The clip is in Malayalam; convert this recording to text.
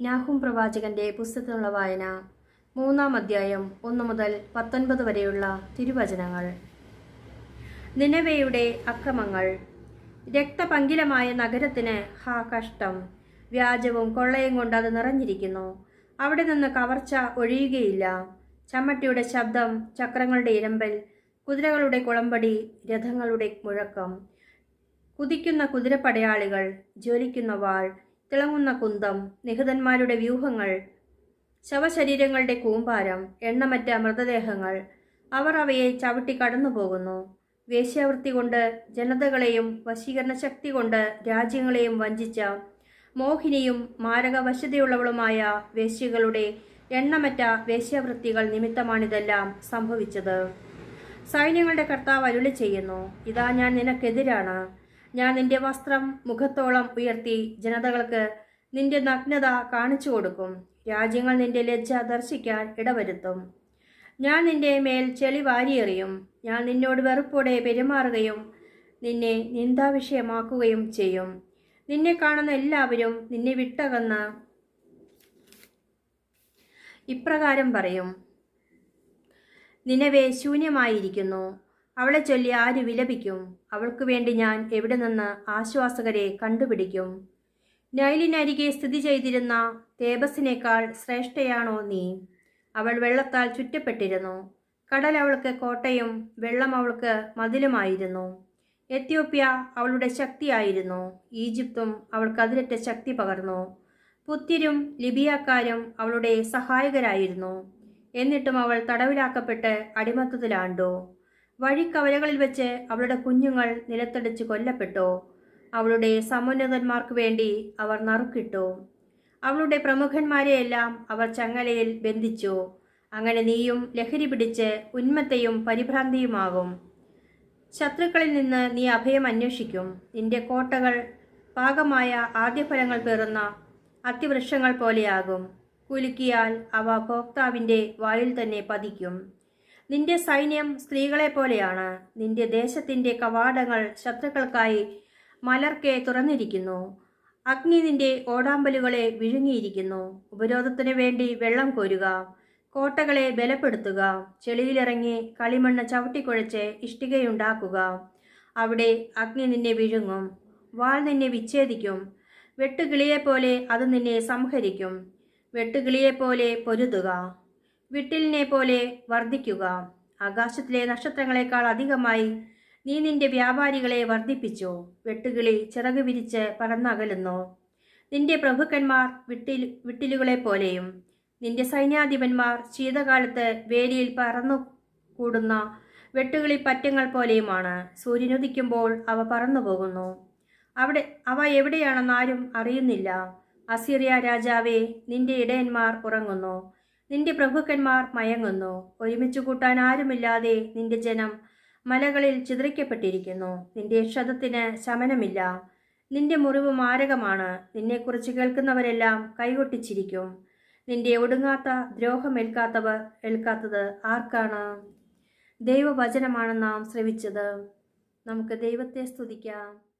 നാഹും പ്രവാചകന്റെ പുസ്തകത്തിനുള്ള വായന. മൂന്നാം അധ്യായം ഒന്ന് മുതൽ പത്തൊൻപത് വരെയുള്ള തിരുവചനങ്ങൾ. നിനവയുടെ അക്രമങ്ങൾ. രക്തപങ്കിലമായ നഗരത്തിന് ഹാ കഷ്ടം. വ്യാജവും കൊള്ളയും കൊണ്ട് അത് നിറഞ്ഞിരിക്കുന്നു. അവിടെ നിന്ന് കവർച്ച ഒഴിയുകയില്ല. ചമ്മട്ടിയുടെ ശബ്ദം ചക്രങ്ങളുടെ ഇരമ്പൽ കുതിരകളുടെ കുളമ്പടി രഥങ്ങളുടെ മുഴക്കം. കുതിക്കുന്ന കുതിരപ്പടയാളികൾ ജ്വലിക്കുന്ന വാൾ തിളങ്ങുന്ന കുന്തം നിഹതന്മാരുടെ വ്യൂഹങ്ങൾ ശവശരീരങ്ങളുടെ കൂമ്പാരം എണ്ണമറ്റ മൃതദേഹങ്ങൾ അവർ അവയെ ചവിട്ടി കടന്നുപോകുന്നു വേശ്യാവൃത്തി കൊണ്ട് ജനതകളെയും വശീകരണ ശക്തി കൊണ്ട് രാജ്യങ്ങളെയും വഞ്ചിച്ച മോഹിനിയും മാരകവശതയുള്ളവളുമായ വേശ്യകളുടെ എണ്ണമറ്റ വേശ്യാവൃത്തികൾ നിമിത്തമാണിതെല്ലാം സംഭവിച്ചത്. സൈന്യങ്ങളുടെ കർത്താവ് അരുളി ചെയ്യുന്നു ഇതാ ഞാൻ നിനക്കെതിരാണ്. ഞാൻ നിന്റെ വസ്ത്രം മുഖത്തോളം ഉയർത്തി ജനതകൾക്ക് നിന്റെ നഗ്നത കാണിച്ചു കൊടുക്കും. രാജ്യങ്ങൾ നിന്റെ ലജ്ജ ദർശിക്കാൻ ഇടവരുത്തും. ഞാൻ നിന്റെ മേൽ ചെളി വാരിയെറിയും. ഞാൻ നിന്നോട് വെറുപ്പോടെ പെരുമാറുകയും നിന്നെ നിന്ദാവിഷയമാക്കുകയും ചെയ്യും. നിന്നെ കാണുന്ന എല്ലാവരും നിന്നെ വിട്ടകന്ന് ഇപ്രകാരം പറയും. നിനവേ ശൂന്യമായിരിക്കുന്നു. അവളെ ചൊല്ലി ആര് വിലപിക്കും? അവൾക്കു വേണ്ടി ഞാൻ എവിടെ നിന്ന് ആശ്വാസകരെ കണ്ടുപിടിക്കും? നൈലിനരികെ സ്ഥിതി ചെയ്തിരുന്ന തേബസിനേക്കാൾ ശ്രേഷ്ഠയാണോ നീ? അവൾ വെള്ളത്താൽ ചുറ്റപ്പെട്ടിരുന്നു. കടൽ അവൾക്ക് കോട്ടയും വെള്ളം അവൾക്ക് മതിലുമായിരുന്നു. എത്യോപ്യ അവളുടെ ശക്തിയായിരുന്നു. ഈജിപ്തും അവൾക്ക് അതിരറ്റ ശക്തി പകർന്നു. പുത്തിരും ലിബിയക്കാരും അവളുടെ സഹായകരായിരുന്നു. എന്നിട്ടും അവൾ തടവിലാക്കപ്പെട്ട് അടിമത്തത്തിലാണ്ടു. വഴിക്കവലകളിൽ വെച്ച് അവളുടെ കുഞ്ഞുങ്ങൾ നിലത്തടിച്ച് കൊല്ലപ്പെട്ടു? അവളുടെ സമുന്നതന്മാർക്ക് വേണ്ടി അവർ നറുക്കിട്ടു? അവളുടെ പ്രമുഖന്മാരെയെല്ലാം അവർ ചങ്ങലയിൽ ബന്ധിച്ചു? അങ്ങനെ നീയും ലഹരി പിടിച്ച് ഉന്മത്തയും പരിഭ്രാന്തിയുമാകും. ശത്രുക്കളിൽ നിന്ന് നീ അഭയം അന്വേഷിക്കും. നിന്റെ കോട്ടകൾ പാകമായ ആദ്യഫലങ്ങൾ പേറുന്ന അതിവൃക്ഷങ്ങൾ പോലെയാകും. കുലുക്കിയാൽ അവ ഭോക്താവിന്റെ വായിൽ തന്നെ പതിക്കും. നിന്റെ സൈന്യം സ്ത്രീകളെ പോലെയാണ്. നിന്റെ ദേശത്തിന്റെ കവാടങ്ങൾ ശത്രുക്കൾക്കായി മലർക്കെ തുറന്നിരിക്കുന്നു. അഗ്നി നിന്റെ ഓടാമ്പലുകളെ വിഴുങ്ങിയിരിക്കുന്നു. ഉപരോധത്തിനു വേണ്ടി വെള്ളം കോരുക. കോട്ടകളെ ബലപ്പെടുത്തുക. ചെളിയിലിറങ്ങി കളിമണ്ണ് ചവിട്ടിക്കുഴച്ച് ഇഷ്ടികയുണ്ടാക്കുക. അവിടെ അഗ്നി നിന്നെ വിഴുങ്ങും. വാൾ നിന്നെ വിച്ഛേദിക്കും. വെട്ടുകിളിയെപ്പോലെ അത് നിന്നെ സംഹരിക്കും. വെട്ടുകിളിയെപ്പോലെ പൊരുതുക. വിട്ടിലിനെ പോലെ വർദ്ധിക്കുക. ആകാശത്തിലെ നക്ഷത്രങ്ങളെക്കാൾ അധികമായി നീ നിന്റെ വ്യാപാരികളെ വർദ്ധിപ്പിച്ചു. വെട്ടുകിളി ചിറക് വിരിച്ച് പറന്നകലുന്നു. നിന്റെ പ്രഭുക്കന്മാർ വിട്ടിൽ വിട്ടിലുകളെ പോലെയും നിന്റെ സൈന്യാധിപന്മാർ ശീതകാലത്ത് വേലിയിൽ പറന്നു കൂടുന്ന വെട്ടുകിളി പറ്റങ്ങൾ പോലെയുമാണ്. സൂര്യനുദിക്കുമ്പോൾ അവ പറന്നു പോകുന്നു. അവിടെ അവ എവിടെയാണെന്ന് ആരും അറിയുന്നില്ല. അസീറിയ രാജാവേ നിന്റെ ഇടയന്മാർ ഉറങ്ങുന്നു. നിന്റെ പ്രഭുക്കന്മാർ മയങ്ങുന്നു. ഒരുമിച്ച് കൂട്ടാൻ ആരുമില്ലാതെ നിന്റെ ജനം മലകളിൽ ചിതറിക്കപ്പെട്ടിരിക്കുന്നു. നിന്റെ ക്ഷതത്തിന് ശമനമില്ല. നിന്റെ മുറിവ് മാരകമാണ്. നിന്നെക്കുറിച്ച് കേൾക്കുന്നവരെല്ലാം കൈകൊട്ടിച്ചിരിക്കും. നിന്റെ ഒടുങ്ങാത്ത ദ്രോഹമേൽക്കാത്തവർ ഏൽക്കാത്തത് ആർക്കാണ്? ദൈവവചനമാണ് നാം ശ്രവിച്ചത്. നമുക്ക് ദൈവത്തെ സ്തുതിക്കാം.